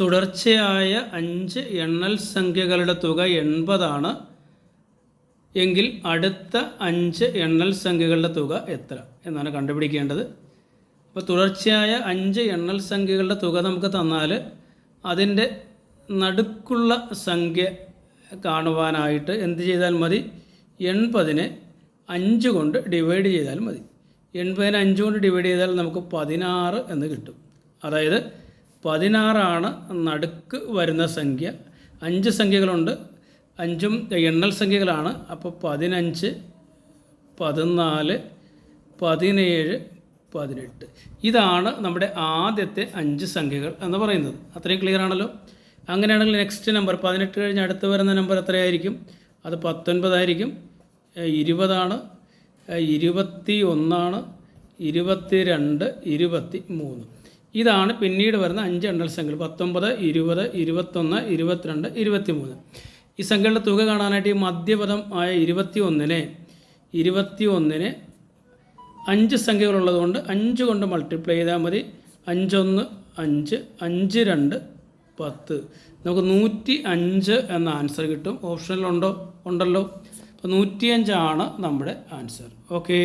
തുടർച്ചയായ അഞ്ച് എണ്ണൽ സംഖ്യകളുടെ തുക എൺപതാണ്. എങ്കിൽ അടുത്ത അഞ്ച് എണ്ണൽ സംഖ്യകളുടെ തുക എത്ര? എന്നാണ് കണ്ടുപിടിക്കേണ്ടത്. അപ്പോൾ തുടർച്ചയായ അഞ്ച് എണ്ണൽ സംഖ്യകളുടെ തുക നമുക്ക് തന്നാൽ അതിന്റെ നടുക്കുള്ള സംഖ്യ കാണുവാനായിട്ട് എന്ത് ചെയ്താൽ മതി? എൺപതിനെ അഞ്ച് കൊണ്ട് ഡിവൈഡ് ചെയ്താൽ മതി. എൺപതിനെ അഞ്ച് കൊണ്ട് ഡിവൈഡ് ചെയ്താൽ നമുക്ക് പതിനാറ് എന്ന് കിട്ടും. അതായത് പതിനാറാണ് നടുക്ക് വരുന്ന സംഖ്യ. അഞ്ച് സംഖ്യകളുണ്ട്. അഞ്ചും എണ്ണൽ സംഖ്യകളാണ്. അപ്പോൾ പതിനഞ്ച് പതിനാല് പതിനേഴ് പതിനെട്ട്. ഇതാണ് നമ്മുടെ ആദ്യത്തെ അഞ്ച് സംഖ്യകൾ എന്ന് പറയുന്നത്. അത്രയും ക്ലിയർ ആണല്ലോ? അങ്ങനെയാണെങ്കിൽ നെക്സ്റ്റ് നമ്പർ പതിനെട്ട് കഴിഞ്ഞ് അടുത്ത് വരുന്ന നമ്പർ എത്രയായിരിക്കും? അത് പത്തൊൻപതായിരിക്കും. ഇരുപതാണ്. ഇരുപത്തി ഒന്നാണ് ഇരുപത്തി രണ്ട് ഇരുപത്തി മൂന്ന് ഇതാണ് പിന്നീട് വരുന്ന അഞ്ച് എണ്ണൽ സംഖ്യകൾ. പത്തൊമ്പത് ഇരുപത് ഇരുപത്തൊന്ന് ഇരുപത്തിരണ്ട് ഇരുപത്തി മൂന്ന് ഈ സംഖ്യകളുടെ തുക കാണാനായിട്ട് ഈ മധ്യപദം ആയ ഇരുപത്തി ഒന്നിനെ ഇരുപത്തി ഒന്നിന് അഞ്ച് സംഖ്യകളുള്ളത് കൊണ്ട് അഞ്ച് കൊണ്ട് മൾട്ടിപ്ലൈ ചെയ്താൽ മതി. അഞ്ചൊന്ന് അഞ്ച് അഞ്ച് രണ്ട് പത്ത്. നമുക്ക് നൂറ്റി അഞ്ച് എന്ന ആൻസർ കിട്ടും. ഓപ്ഷനിലുണ്ടോ ഉണ്ടല്ലോ. അപ്പോൾ നൂറ്റിയഞ്ചാണ് നമ്മുടെ ആൻസർ ഓക്കേ